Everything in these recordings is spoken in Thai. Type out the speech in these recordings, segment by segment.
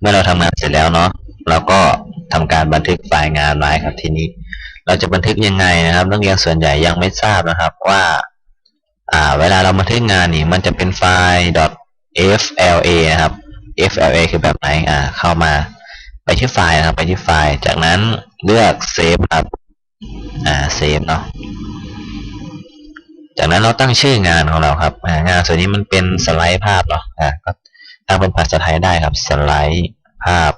เมื่อเราทำงานเสร็จแล้วเนาะเราก็ทำการบันทึกไฟล์งานไว้ครับทีนี้ เราจะบันทึกยังไงนะครับนักเรียนส่วนใหญ่ยังไม่ทราบนะครับว่าอ่า เวลาเราบันทึกงานนี่มันจะเป็นไฟล์ .fla นะครับ fla คือแบบไหนอ่าเข้ามาไปที่ไฟล์นะครับไปที่ไฟล์ จากนั้นเลือกเซฟครับอ่าเซฟเนาะจากนั้นเราตั้งชื่องานของเราครับงานส่วนนี้มันเป็นสไลด์ภาพเนาะอ่าก็ ตั้งเป็นภาษาไทยได้ครับสไลด์ภาพ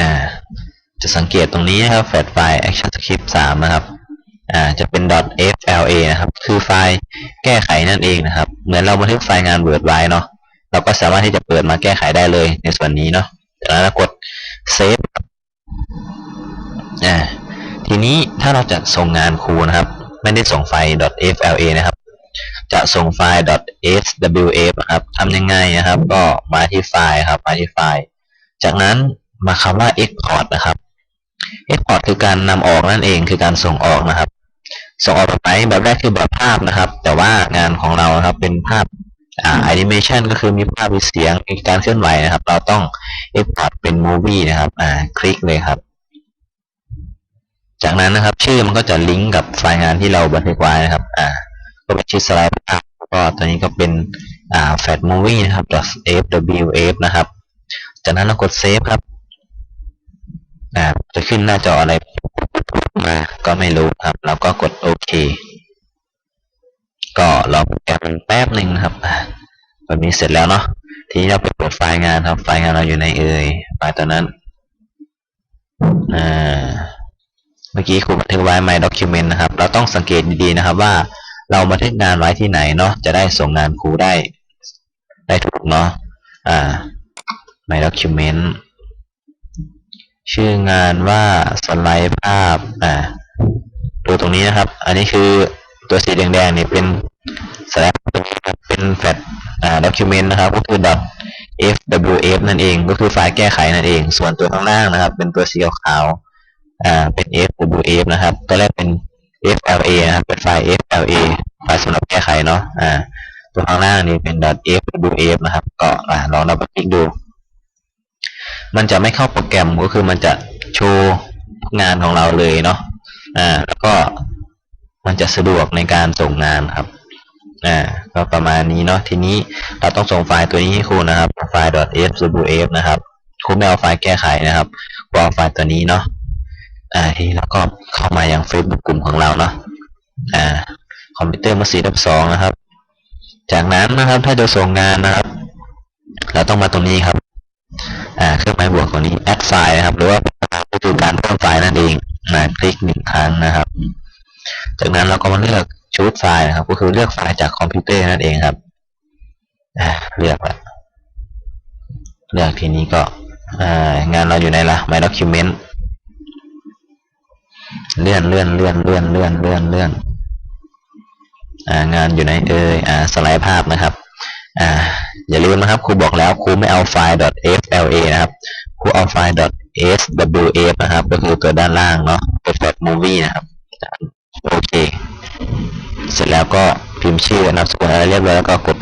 อ่าจะสังเกตตรงนี้นะครับแฟลชไฟล์ action script 3 นะครับอ่าจะเป็น .fla นะครับ คือไฟล์แก้ไขนั่นเองนะครับ เหมือนเราบันทึกไฟล์งาน Word ไว้เนาะเราก็สามารถที่จะเปิดมาแก้ไขได้เลยในส่วนนี้เนาะจากนั้นกด save อ่าทีนี้ถ้าเราจะส่งงานครูนะครับ ไม่ได้ส่งไฟล์ .fla นะครับ ส่งไฟล์ .swf นะครับทำยังไงนะครับ ก็มาที่ไฟล์ครับ มาที่ไฟล์ จากนั้นมาคำว่า export นะครับ export คือการนำออกนั่นเอง คือการส่งออกนะครับ ส่งออกแบบไหนแบบแรกคือแบบภาพนะครับ แต่ว่างานของเราครับเป็นภาพอ่า animation ก็คือมีภาพมีเสียงมีการเคลื่อนไหวนะครับ เราต้อง export เป็น movie นะครับ อ่า คลิกเลยครับ จากนั้นนะครับ ชื่อมันก็จะลิงก์กับไฟล์งานที่เราบันทึกไว้นะครับ อ่า ก็เป็นชื่อสไลด์ภาพแล้วก็ตัวนี้ก็เป็นอ่า fat movie นะครับ .fwf นะครับ จากนั้นเรากดเซฟครับอ่าจะขึ้นหน้าจออะไรมาก็ไม่รู้ครับเราก็กดโอเค ก็รอโปรแกรมแป๊บหนึ่งครับแบบนี้เสร็จแล้วเนาะทีนี้เราไปเปิดไฟล์งานครับ ไฟล์งานเราอยู่ในเอ่ยไฟล์ตัวนั้นเมื่อกี้ครูบันทึกไว้ My Document นะครับ เราต้องสังเกตดีๆนะครับว่า เราบันทึกงานไว้ที่ไหนเนาะจะได้ส่งงานครูได้ ได้ถูกเนาะอ่า My Document ชื่องานว่าสไลด์ภาพอ่าดูตรงนี้นะครับ อันนี้คือตัวสีแดงๆนี่เป็นสไลด์เป็นแฟลชอ่า document นะครับ ก็คือ .fwf นั่นเอง ก็คือไฟล์แก้ไขนั่นเอง ส่วนตัวข้างล่างนะครับ เป็นตัวสีขาวอ่าเป็น fwf นะครับ ตัวแรกเป็น fla นะครับเป็นไฟล์ fla ไฟล์สำหรับแก้ไขเนาะอ่าตัวข้างล่างนี่เป็น .fwf นะครับ ก็อ่าลองเราไปคลิกดู มันจะไม่เข้าโปรแกรมก็คือมันจะโชว์งานของเราเลยเนาะอ่าแล้วก็มันจะสะดวกในการส่งงานครับอ่าก็ประมาณนี้เนาะทีนี้เราต้องส่งไฟล์ตัวนี้ให้ครูนะครับไฟล์ .fwf นะครับครูไม่เอาไฟล์แก้ไขนะครับครูเอาไฟล์ตัวนี้เนาะอ่าทีนี้เราก็ เข้ามายัง Facebook กลุ่มของเราเนาะอ่าคอมพิวเตอร์มาสี่ทับสองนะครับ จากนั้นนะครับถ้าจะส่งงานนะครับ เราต้องมาตรงนี้ครับอ่าเครื่องหมายบวกตรงนี้ add file นะครับ หรือว่าก็คือการเพิ่มไฟล์นั่นเองนะคลิกหนึ่งครั้งนะครับ จากนั้นเราก็มาเลือกชูดไฟล์นะครับ ก็คือเลือกไฟล์จากคอมพิวเตอร์นั่นเองครับอ่าเลือกละเลือกทีนี้ก็อ่างานเราอยู่ในละ My Document เลื่อนเลื่อนเลื่อนเลื่อนเลื่อนเลื่อนเลื่อนงานอยู่ในเอ่ยอ่าสไลด์ภาพนะครับออย่าลืมนะครับครูบอกแล้วครูไม่เอาไฟล์ .fla นะครับครูเอาไฟล์ .swf นะครับก็คือตัวด้านล่างเนาะเป็นแบบ movie นะครับโอเค เสร็จแล้วก็พิมพ์ชื่อนามสกุลอะไรเรียบร้อยแล้วก็กด